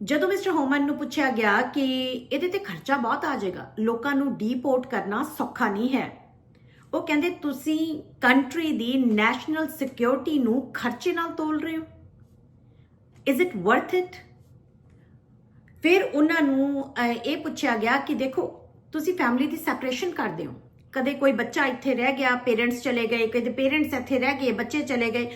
ਜਦੋਂ ਮਿਸਟਰ ਹੋਮਨ ਨੂੰ ਪੁੱਛਿਆ ਗਿਆ ਕਿ ਇਹਦੇ ਤੇ ਖਰਚਾ ਬਹੁਤ ਆ ਜਾਏਗਾ, ਲੋਕਾਂ ਨੂੰ ਡੀਪੋਰਟ ਕਰਨਾ ਸੌਖਾ ਨਹੀਂ ਹੈ। ਉਹ ਕਹਿੰਦੇ, ਤੁਸੀਂ ਕੰਟਰੀ ਦੀ ਨੈਸ਼ਨਲ ਸਿਕਿਉਰਿਟੀ ਨੂੰ ਖਰਚੇ ਨਾਲ ਤੋਲ ਰਹੇ ਹੋ? ਇਜ਼ ਇਟ ਵਰਥ ਇਟ ਫਿਰ ਉਹਨਾਂ ਨੂੰ ਇਹ ਪੁੱਛਿਆ ਗਿਆ ਕਿ ਦੇਖੋ, ਤੁਸੀਂ ਫੈਮਿਲੀ ਦੀ ਸੈਪਰੇਸ਼ਨ ਕਰਦੇ ਹੋ। ਕਦੇ ਕੋਈ ਬੱਚਾ ਇੱਥੇ ਰਹਿ ਗਿਆ ਪੇਰੈਂਟਸ ਚਲੇ ਗਏ, ਕਦੇ ਪੇਰੈਂਟਸ ਇੱਥੇ ਰਹਿ ਗਏ, ਬੱਚੇ ਚਲੇ ਗਏ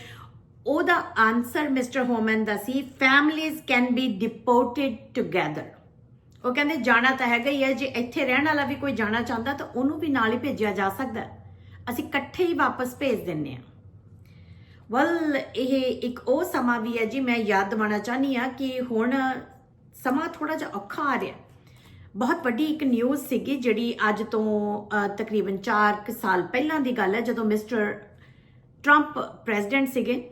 ਉਹਦਾ ਆਨਸਰ ਮਿਸਟਰ ਹੋਮਨ ਦਾ ਸੀ families can be deported together ਉਹ ਕਹਿੰਦੇ ਜਾਣਾ ਤਾਂ ਹੈਗਾ ਹੀ ਹੈ ਜੇ ਇੱਥੇ ਰਹਿਣ ਵਾਲਾ ਵੀ ਕੋਈ ਜਾਣਾ ਚਾਹੁੰਦਾ ਤਾਂ ਉਹਨੂੰ ਵੀ ਨਾਲ ਹੀ ਭੇਜਿਆ ਜਾ ਸਕਦਾ ਅਸੀਂ ਇਕੱਠੇ ਹੀ ਵਾਪਸ ਭੇਜ ਦਿੰਨੇ ਆ ਵਲ ਇਹ ਇੱਕ ਉਹ ਸਮਾਂ ਵੀ ਹੈ ਜੀ ਮੈਂ ਯਾਦ ਦਿਵਾਉਣਾ ਚਾਹਨੀ ਆ ਕਿ ਹੁਣ ਸਮਾਂ ਥੋੜਾ ਜਿਹਾ ਔਖਾ ਆ ਰਿਹਾ। ਬਹੁਤ ਵੱਡੀ ਇੱਕ ਨਿਊਜ਼ ਸੀਗੀ ਜਿਹੜੀ ਅੱਜ ਤੋਂ ਅ, ਤਕਰੀਬਨ 4 ਸਾਲ ਪਹਿਲਾਂ ਦੀ ਗੱਲ ਹੈ ਜਦੋਂ ਮਿਸਟਰ ਟਰੰਪ ਪ੍ਰੈਜ਼ੀਡੈਂਟ ਸੀਗੇ।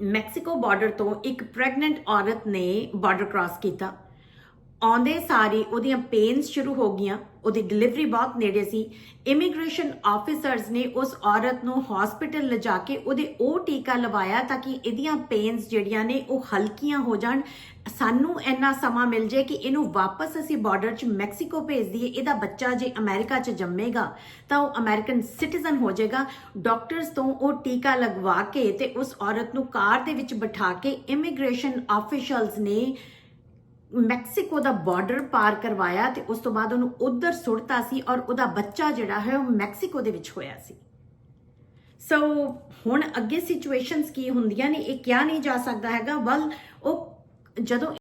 ਮੈਕਸੀਕੋ ਬਾਰਡਰ ਤੋਂ ਇੱਕ ਪ੍ਰੈਗਨੈਂਟ ਔਰਤ ਨੇ ਬਾਰਡਰ ਕ੍ਰਾਸ ਕੀਤਾ। ਆਉਂਦੇ ਸਾਰੀ ਉਹਦੀਆਂ ਪੇਨਸ ਸ਼ੁਰੂ ਹੋ ਗਈਆਂ। ਉਹਦੀ ਡਿਲੀਵਰੀ ਬਹੁਤ ਨੇੜੇ ਸੀ। ਇਮੀਗ੍ਰੇਸ਼ਨ ਆਫੀਸਰਸ ਨੇ ਉਸ ਔਰਤ ਨੂੰ ਹਸਪੀਟਲ ਲਿਜਾ ਕੇ ਉਹਦੇ ਉਹ ਟੀਕਾ ਲਵਾਇਆ ਤਾਂ ਕਿ ਇਹਦੀਆਂ ਪੇਨਸ ਜਿਹੜੀਆਂ ਨੇ ਉਹ ਹਲਕੀਆਂ ਹੋ ਜਾਣ। ਸਾਨੂੰ ਇੰਨਾ ਸਮਾਂ ਮਿਲ ਜੇ ਕਿ ਇਹਨੂੰ ਵਾਪਸ ਅਸੀਂ ਬਾਰਡਰ 'ਚ ਮੈਕਸੀਕੋ ਭੇਜ ਦਈਏ। ਇਹਦਾ ਬੱਚਾ ਜੇ ਅਮਰੀਕਾ 'ਚ ਜੰਮੇਗਾ ਤਾਂ ਉਹ ਅਮਰੀਕਨ ਸਿਟੀਜ਼ਨ ਹੋ ਜਾਏਗਾ। ਡਾਕਟਰਸ ਤੋਂ ਉਹ ਟੀਕਾ ਲਗਵਾ ਕੇ ਤੇ ਉਸ ਔਰਤ ਨੂੰ ਕਾਰ ਦੇ ਵਿੱਚ ਬਿਠਾ ਕੇ ਇਮੀਗ੍ਰੇਸ਼ਨ ਆਫੀਸ਼ੀਅਲਸ ਨੇ ਮੈਕਸੀਕੋ ਦਾ ਬਾਰਡਰ ਪਾਰ ਕਰਵਾਇਆ ਤੇ ਉਸ ਤੋਂ ਬਾਅਦ ਉਹਨੂੰ ਉਧਰ ਸੁੱਟਤਾ ਸੀ ਔਰ ਉਹਦਾ ਬੱਚਾ ਜਿਹੜਾ ਹੈ ਉਹ ਮੈਕਸੀਕੋ ਦੇ ਵਿੱਚ ਹੋਇਆ ਸੀ। ਸੋ ਹੁਣ ਅੱਗੇ ਸਿਚੁਏਸ਼ਨਸ ਕੀ ਹੁੰਦੀਆਂ ਨੇ, ਇਹ ਕਿਹਾ ਨਹੀਂ ਜਾ ਸਕਦਾ ਹੈਗਾ। ਵਲ ਉਹ ਜਦੋਂ